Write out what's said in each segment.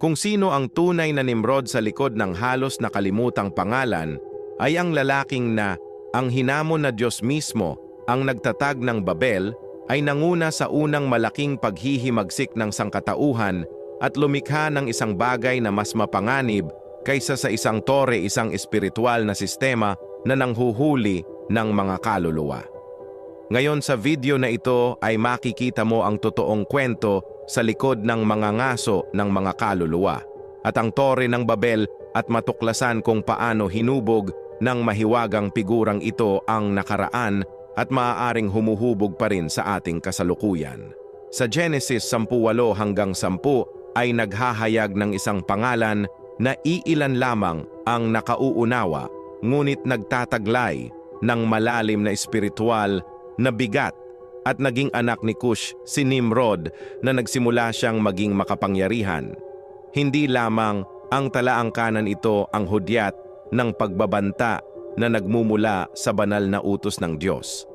Kung sino ang tunay na Nimrod sa likod ng halos nakalimutang pangalan, ay ang lalaking na ang hinamon na Diyos mismo ang nagtatag ng Babel ay nanguna sa unang malaking paghihimagsik ng sangkatauhan at lumikha ng isang bagay na mas mapanganib kaysa sa isang tore isang espiritual na sistema na nanghuhuli ng mga kaluluwa. Ngayon sa video na ito ay makikita mo ang totoong kwento sa likod ng mga ngaso ng mga kaluluwa at ang tore ng Babel at matuklasan kung paano hinubog ng mahiwagang figurang ito ang nakaraan at maaaring humuhubog pa rin sa ating kasalukuyan. Sa Genesis 18 hanggang 10 ay naghahayag ng isang pangalan na iilan lamang ang nakauunawa ngunit nagtataglay ng malalim na espiritual na bigat at naging anak ni Cush si Nimrod na nagsimula siyang maging makapangyarihan. Hindi lamang ang talaang kanan ito ang hudyat ng pagbabanta na nagmumula sa banal na utos ng Diyos.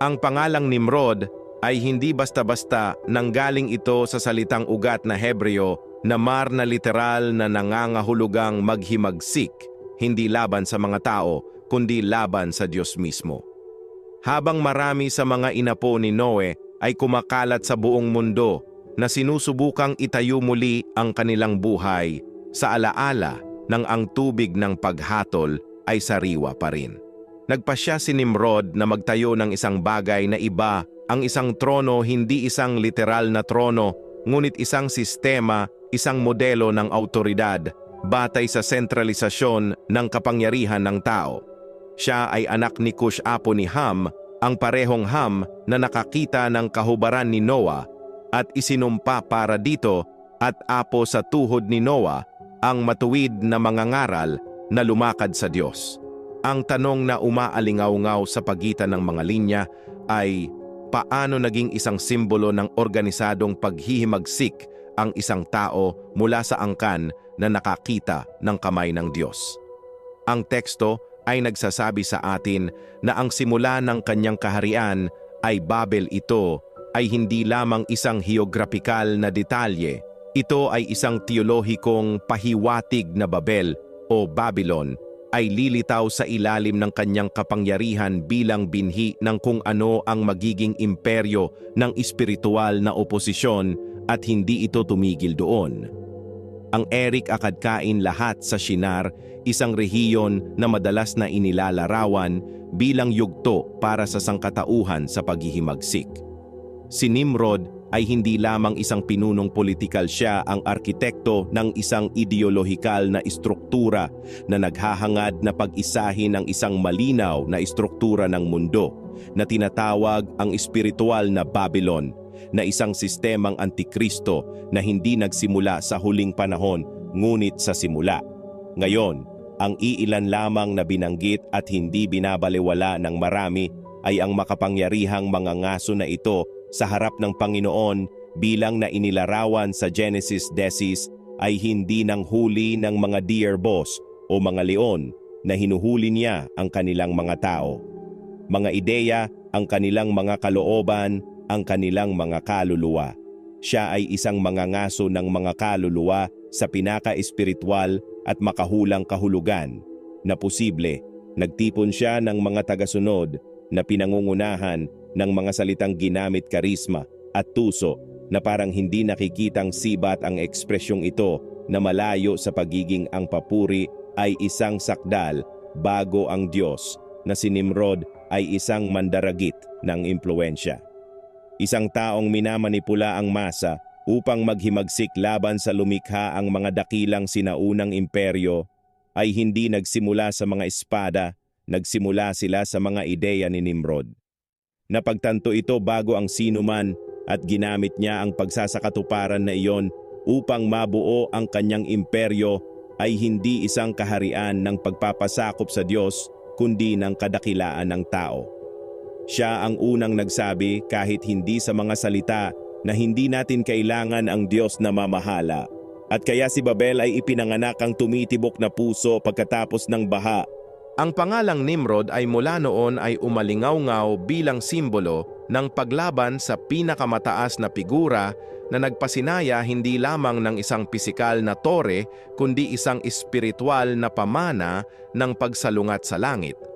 Ang pangalang Nimrod ay hindi basta-basta nanggaling ito sa salitang ugat na Hebreo na mar na literal na nangangahulugang maghimagsik, hindi laban sa mga tao, kundi laban sa Diyos mismo. Habang marami sa mga inapo ni Noe ay kumakalat sa buong mundo na sinusubukang itayo muli ang kanilang buhay sa alaala ng ang tubig ng paghatol ay sariwa pa rin. Nagpasya si Nimrod na magtayo ng isang bagay na iba ang isang trono hindi isang literal na trono ngunit isang sistema, isang modelo ng autoridad batay sa sentralisasyon ng kapangyarihan ng tao. Siya ay anak ni Cush apo ni Ham, ang parehong Ham na nakakita ng kahubaran ni Noah at isinumpa para dito at apo sa tuhod ni Noah ang matuwid na mga ngaral na lumakad sa Diyos. Ang tanong na umaalingaw-ngaw sa pagitan ng mga linya ay paano naging isang simbolo ng organisadong paghihimagsik ang isang tao mula sa angkan na nakakita ng kamay ng Diyos. Ang teksto ay nagsasabi sa atin na ang simula ng kanyang kaharian ay Babel ito ay hindi lamang isang geograpikal na detalye. Ito ay isang teolohikong pahiwatig na Babel o Babylon ay lilitaw sa ilalim ng kanyang kapangyarihan bilang binhi ng kung ano ang magiging imperyo ng espiritual na oposisyon at hindi ito tumigil doon. Ang Eric akadkain lahat sa Shinar, isang rehiyon na madalas na inilalarawan bilang yugto para sa sangkatauhan sa paghihimagsik. Si Nimrod ay hindi lamang isang pinunong politikal siya ang arkitekto ng isang ideolohikal na istruktura na naghahangad na pag-isahin ng isang malinaw na istruktura ng mundo na tinatawag ang espiritual na Babylon na isang sistemang antikristo na hindi nagsimula sa huling panahon ngunit sa simula. Ngayon, ang iilan lamang na binanggit at hindi binabalewala ng marami ay ang makapangyarihang mga ngaso na ito sa harap ng Panginoon bilang na inilarawan sa Genesis Desis ay hindi nang huli ng mga deer boss o mga leon na hinuhuli niya ang kanilang mga tao. Mga ideya, ang kanilang mga kalooban, ang kanilang mga kaluluwa. Siya ay isang mga ngaso ng mga kaluluwa sa pinaka-espiritual at makahulang kahulugan na posible nagtipon siya ng mga tagasunod na pinangungunahan ng mga salitang ginamit karisma at tuso na parang hindi nakikitang sibat ang ekspresyong ito na malayo sa pagiging ang papuri ay isang sakdal bago ang Diyos na si Nimrod ay isang mandaragit ng impluensya. Isang taong minamanipula ang masa upang maghimagsik laban sa lumikha ang mga dakilang sinaunang imperyo ay hindi nagsimula sa mga espada, nagsimula sila sa mga ideya ni Nimrod. Napagtanto ito bago ang sinuman at ginamit niya ang pagsasakatuparan na iyon upang mabuo ang kanyang imperyo ay hindi isang kaharian ng pagpapasakop sa Diyos kundi ng kadakilaan ng tao. Siya ang unang nagsabi kahit hindi sa mga salita na hindi natin kailangan ang Diyos na mamahala. At kaya si Babel ay ipinanganak ang tumitibok na puso pagkatapos ng baha Ang pangalang Nimrod ay mula noon ay umalingaw-ngaw bilang simbolo ng paglaban sa pinakamataas na figura na nagpasinaya hindi lamang ng isang pisikal na tore kundi isang espiritual na pamana ng pagsalungat sa langit.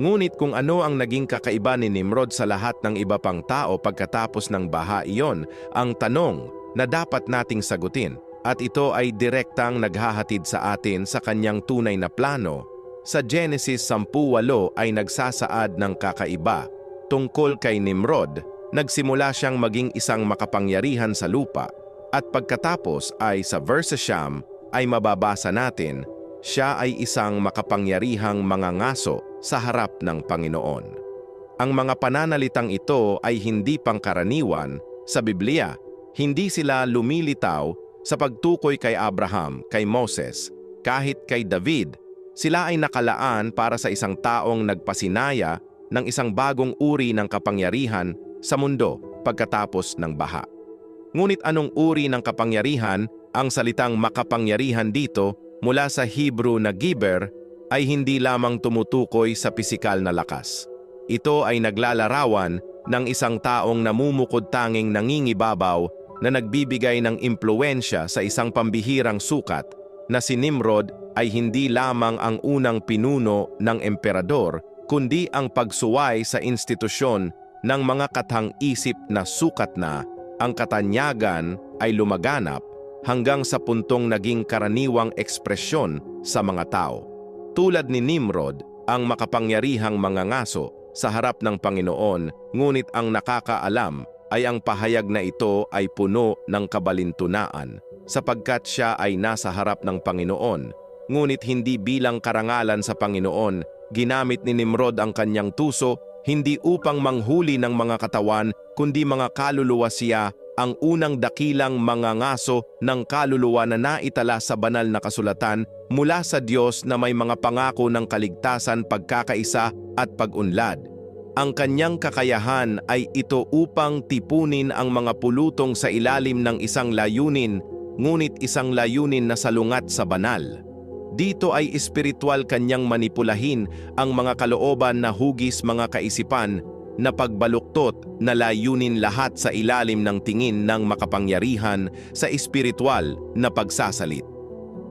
Ngunit kung ano ang naging kakaiba ni Nimrod sa lahat ng iba pang tao pagkatapos ng baha iyon, ang tanong na dapat nating sagutin. At ito ay direktang naghahatid sa atin sa kanyang tunay na plano. Sa Genesis 10.8 ay nagsasaad ng kakaiba tungkol kay Nimrod. Nagsimula siyang maging isang makapangyarihan sa lupa. At pagkatapos ay sa verse siyam ay mababasa natin, siya ay isang makapangyarihang mangangaso sa harap ng Panginoon. Ang mga pananalitang ito ay hindi pangkaraniwan sa Biblia. Hindi sila lumilitaw sa pagtukoy kay Abraham, kay Moses, kahit kay David. Sila ay nakalaan para sa isang taong nagpasinaya ng isang bagong uri ng kapangyarihan sa mundo pagkatapos ng baha. Ngunit anong uri ng kapangyarihan ang salitang makapangyarihan dito mula sa Hebrew na giber ay hindi lamang tumutukoy sa pisikal na lakas. Ito ay naglalarawan ng isang taong namumukod tanging nangingibabaw na nagbibigay ng impluensya sa isang pambihirang sukat na si Nimrod ay hindi lamang ang unang pinuno ng emperador kundi ang pagsuway sa institusyon ng mga katang-isip na sukat na ang katanyagan ay lumaganap hanggang sa puntong naging karaniwang ekspresyon sa mga tao. Tulad ni Nimrod, ang makapangyarihang mga ngaso sa harap ng Panginoon, ngunit ang nakakaalam ay ang pahayag na ito ay puno ng kabalintunaan sapagkat siya ay nasa harap ng Panginoon. Ngunit hindi bilang karangalan sa Panginoon, ginamit ni Nimrod ang kanyang tuso hindi upang manghuli ng mga katawan, kundi mga kaluluwa siya, ang unang dakilang mga ngaso ng kaluluwa na naitala sa banal na kasulatan mula sa Diyos na may mga pangako ng kaligtasan, pagkakaisa at pagunlad. Ang kanyang kakayahan ay ito upang tipunin ang mga pulutong sa ilalim ng isang layunin, ngunit isang layunin na salungat sa banal. Dito ay espiritual kanyang manipulahin ang mga kalooban na hugis mga kaisipan na pagbaluktot na layunin lahat sa ilalim ng tingin ng makapangyarihan sa espiritual na pagsasalit.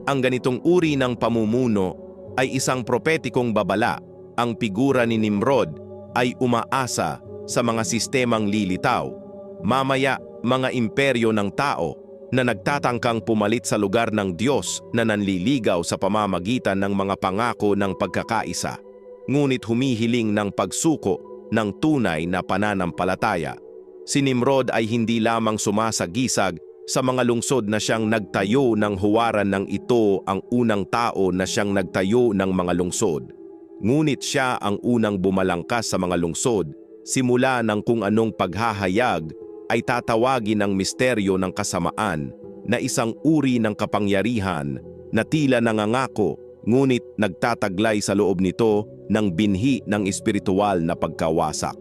Ang ganitong uri ng pamumuno ay isang propetikong babala. Ang figura ni Nimrod ay umaasa sa mga sistemang lilitaw, mamaya mga imperyo ng tao na nagtatangkang pumalit sa lugar ng Diyos na nanliligaw sa pamamagitan ng mga pangako ng pagkakaisa, ngunit humihiling ng pagsuko ng tunay na pananampalataya. Si Nimrod ay hindi lamang sumasagisag sa mga lungsod na siyang nagtayo ng huwaran ng ito ang unang tao na siyang nagtayo ng mga lungsod. Ngunit siya ang unang bumalangkas sa mga lungsod simula ng kung anong paghahayag ay tatawagin ang misteryo ng kasamaan na isang uri ng kapangyarihan na tila nangangako ngunit nagtataglay sa loob nito ng binhi ng espiritual na pagkawasak.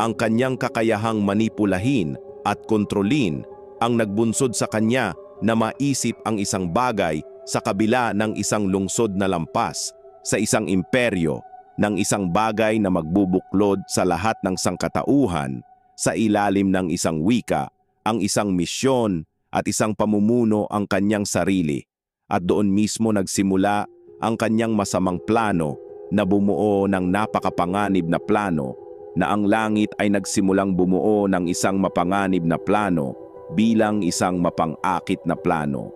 Ang kanyang kakayahang manipulahin at kontrolin ang nagbunsod sa kanya na maisip ang isang bagay sa kabila ng isang lungsod na lampas sa isang imperyo ng isang bagay na magbubuklod sa lahat ng sangkatauhan sa ilalim ng isang wika, ang isang misyon at isang pamumuno ang kanyang sarili at doon mismo nagsimula ang kanyang masamang plano na bumuo ng napakapanganib na plano na ang langit ay nagsimulang bumuo ng isang mapanganib na plano bilang isang mapangakit na plano.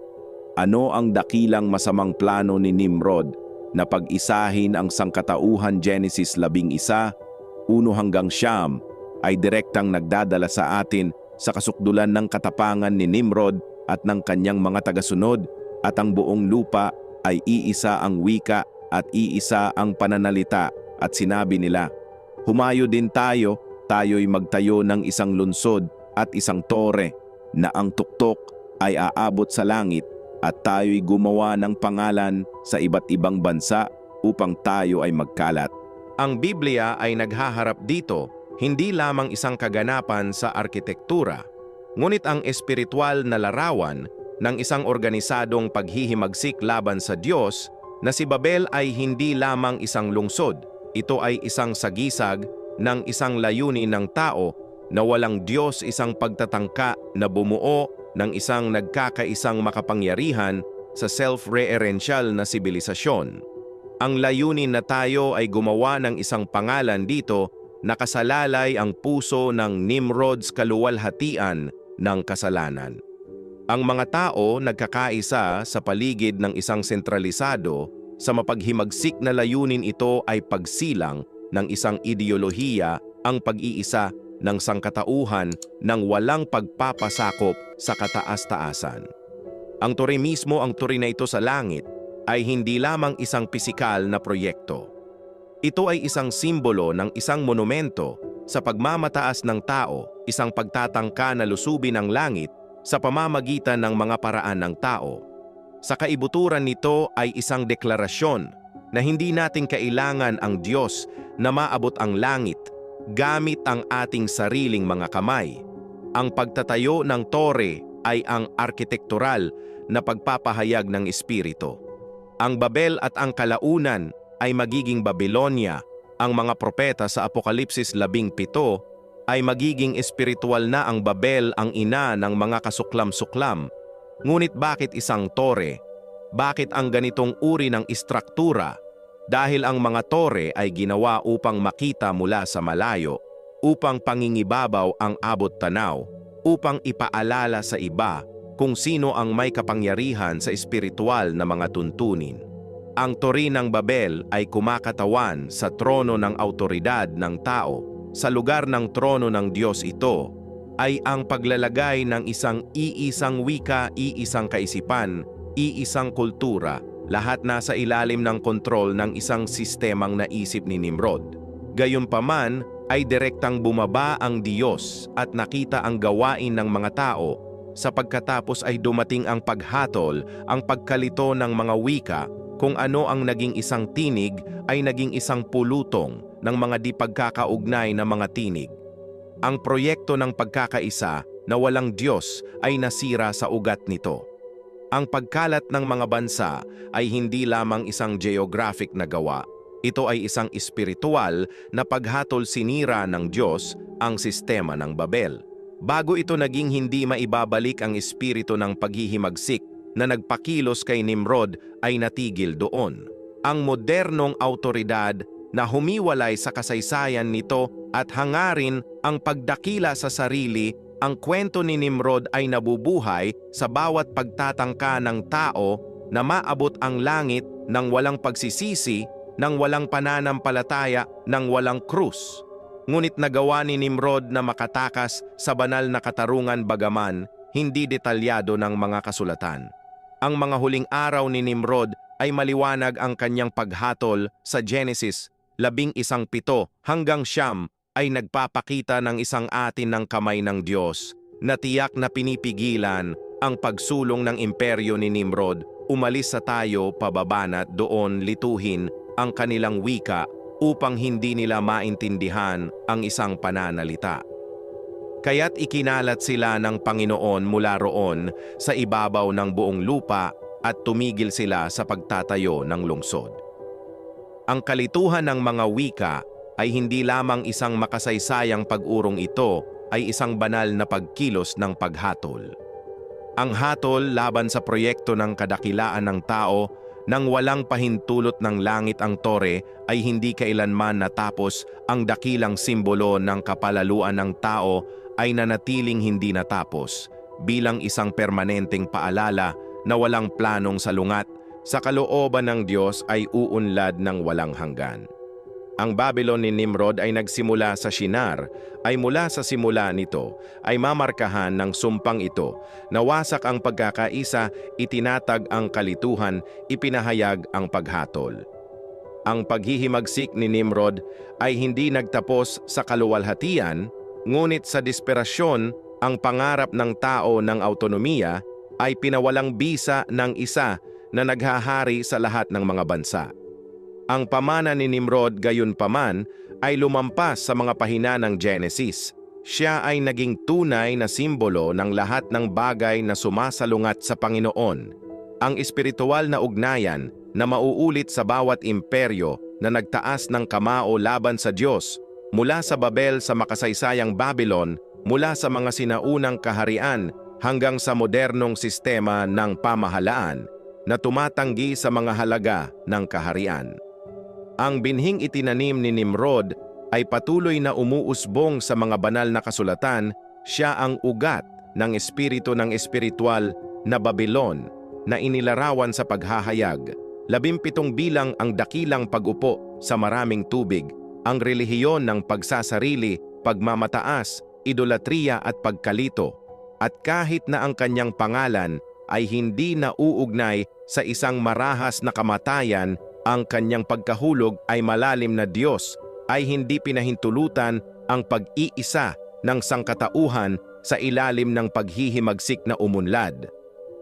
Ano ang dakilang masamang plano ni Nimrod na pag-isahin ang sangkatauhan Genesis 11, 1 hanggang siyam ay direktang nagdadala sa atin sa kasukdulan ng katapangan ni Nimrod at ng kanyang mga tagasunod at ang buong lupa ay iisa ang wika at iisa ang pananalita at sinabi nila, Humayo din tayo, tayo'y magtayo ng isang lunsod at isang tore na ang tuktok ay aabot sa langit at tayo'y gumawa ng pangalan sa iba't ibang bansa upang tayo ay magkalat. Ang Biblia ay naghaharap dito hindi lamang isang kaganapan sa arkitektura, ngunit ang espiritual na larawan ng isang organisadong paghihimagsik laban sa Diyos na si Babel ay hindi lamang isang lungsod, ito ay isang sagisag ng isang layunin ng tao na walang Diyos isang pagtatangka na bumuo ng isang nagkakaisang makapangyarihan sa self-referential na sibilisasyon. Ang layunin na tayo ay gumawa ng isang pangalan dito nakasalalay ang puso ng Nimrod's kaluwalhatian ng kasalanan. Ang mga tao nagkakaisa sa paligid ng isang sentralisado sa mapaghimagsik na layunin ito ay pagsilang ng isang ideolohiya ang pag-iisa ng sangkatauhan ng walang pagpapasakop sa kataas-taasan. Ang turi mismo ang turi na ito sa langit ay hindi lamang isang pisikal na proyekto. Ito ay isang simbolo ng isang monumento sa pagmamataas ng tao, isang pagtatangka na lusubin ang langit sa pamamagitan ng mga paraan ng tao. Sa kaibuturan nito ay isang deklarasyon na hindi natin kailangan ang Diyos na maabot ang langit gamit ang ating sariling mga kamay. Ang pagtatayo ng tore ay ang arkitektural na pagpapahayag ng Espiritu. Ang Babel at ang kalaunan ay magiging Babylonia. Ang mga propeta sa Apokalipsis 17 ay magiging espiritual na ang Babel ang ina ng mga kasuklam-suklam. Ngunit bakit isang tore? Bakit ang ganitong uri ng istruktura? Dahil ang mga tore ay ginawa upang makita mula sa malayo, upang pangingibabaw ang abot tanaw, upang ipaalala sa iba kung sino ang may kapangyarihan sa espiritual na mga tuntunin. Ang tori ng Babel ay kumakatawan sa trono ng autoridad ng tao. Sa lugar ng trono ng Diyos ito ay ang paglalagay ng isang iisang wika, iisang kaisipan, iisang kultura, lahat nasa ilalim ng kontrol ng isang sistemang naisip ni Nimrod. Gayunpaman ay direktang bumaba ang Diyos at nakita ang gawain ng mga tao. Sa pagkatapos ay dumating ang paghatol, ang pagkalito ng mga wika, kung ano ang naging isang tinig ay naging isang pulutong ng mga di pagkakaugnay na mga tinig. Ang proyekto ng pagkakaisa na walang Diyos ay nasira sa ugat nito. Ang pagkalat ng mga bansa ay hindi lamang isang geographic na gawa. Ito ay isang espiritual na paghatol sinira ng Diyos ang sistema ng Babel. Bago ito naging hindi maibabalik ang espiritu ng paghihimagsik na nagpakilos kay Nimrod ay natigil doon. Ang modernong autoridad na humiwalay sa kasaysayan nito at hangarin ang pagdakila sa sarili, ang kwento ni Nimrod ay nabubuhay sa bawat pagtatangka ng tao na maabot ang langit ng walang pagsisisi, ng walang pananampalataya, ng walang krus. Ngunit nagawa ni Nimrod na makatakas sa banal na katarungan bagaman hindi detalyado ng mga kasulatan. Ang mga huling araw ni Nimrod ay maliwanag ang kanyang paghatol sa Genesis labing isang pito hanggang siyam ay nagpapakita ng isang atin ng kamay ng Diyos na tiyak na pinipigilan ang pagsulong ng imperyo ni Nimrod umalis sa tayo pababanat doon lituhin ang kanilang wika upang hindi nila maintindihan ang isang pananalita. Kaya't ikinalat sila ng Panginoon mula roon sa ibabaw ng buong lupa at tumigil sila sa pagtatayo ng lungsod. Ang kalituhan ng mga wika ay hindi lamang isang makasaysayang pag-urong ito ay isang banal na pagkilos ng paghatol. Ang hatol laban sa proyekto ng kadakilaan ng tao nang walang pahintulot ng langit ang tore ay hindi kailanman natapos ang dakilang simbolo ng kapalaluan ng tao ay nanatiling hindi natapos bilang isang permanenteng paalala na walang planong salungat sa kalooban ng Diyos ay uunlad ng walang hanggan. Ang Babylon ni Nimrod ay nagsimula sa Shinar, ay mula sa simula nito, ay mamarkahan ng sumpang ito. Nawasak ang pagkakaisa, itinatag ang kalituhan, ipinahayag ang paghatol. Ang paghihimagsik ni Nimrod ay hindi nagtapos sa kaluwalhatian, ngunit sa desperasyon, ang pangarap ng tao ng autonomiya ay pinawalang bisa ng isa na naghahari sa lahat ng mga bansa. Ang pamana ni Nimrod gayon paman ay lumampas sa mga pahina ng Genesis. Siya ay naging tunay na simbolo ng lahat ng bagay na sumasalungat sa Panginoon. Ang espiritual na ugnayan na mauulit sa bawat imperyo na nagtaas ng kamao laban sa Diyos mula sa Babel sa makasaysayang Babylon, mula sa mga sinaunang kaharian hanggang sa modernong sistema ng pamahalaan na tumatanggi sa mga halaga ng kaharian. Ang binhing itinanim ni Nimrod ay patuloy na umuusbong sa mga banal na kasulatan, siya ang ugat ng espiritu ng espiritual na Babylon na inilarawan sa paghahayag. Labimpitong bilang ang dakilang pag-upo sa maraming tubig, ang relihiyon ng pagsasarili, pagmamataas, idolatriya at pagkalito. At kahit na ang kanyang pangalan ay hindi nauugnay sa isang marahas na kamatayan, ang kanyang pagkahulog ay malalim na Diyos ay hindi pinahintulutan ang pag-iisa ng sangkatauhan sa ilalim ng paghihimagsik na umunlad.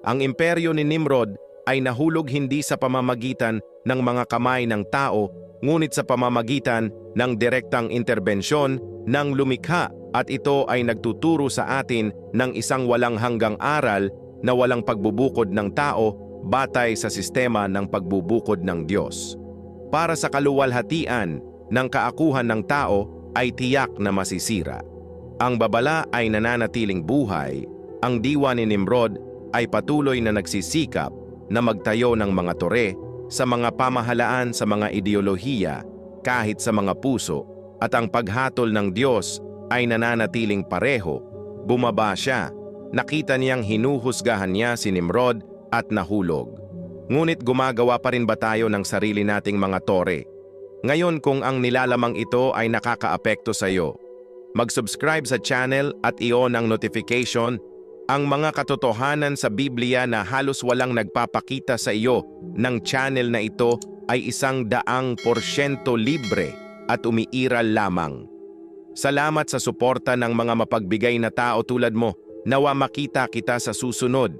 Ang imperyo ni Nimrod ay nahulog hindi sa pamamagitan ng mga kamay ng tao, ngunit sa pamamagitan ng direktang interbensyon ng lumikha at ito ay nagtuturo sa atin ng isang walang hanggang aral na walang pagbubukod ng tao batay sa sistema ng pagbubukod ng Diyos. Para sa kaluwalhatian ng kaakuhan ng tao ay tiyak na masisira. Ang babala ay nananatiling buhay, ang diwa ni Nimrod ay patuloy na nagsisikap na magtayo ng mga tore sa mga pamahalaan sa mga ideolohiya kahit sa mga puso at ang paghatol ng Diyos ay nananatiling pareho. Bumaba siya, nakita niyang hinuhusgahan niya si Nimrod at nahulog. Ngunit gumagawa pa rin ba tayo ng sarili nating mga tore? Ngayon kung ang nilalamang ito ay nakakaapekto sa iyo, mag-subscribe sa channel at i-on ang notification ang mga katotohanan sa Biblia na halos walang nagpapakita sa iyo ng channel na ito ay isang daang porsyento libre at umiiral lamang. Salamat sa suporta ng mga mapagbigay na tao tulad mo. Nawa makita kita sa susunod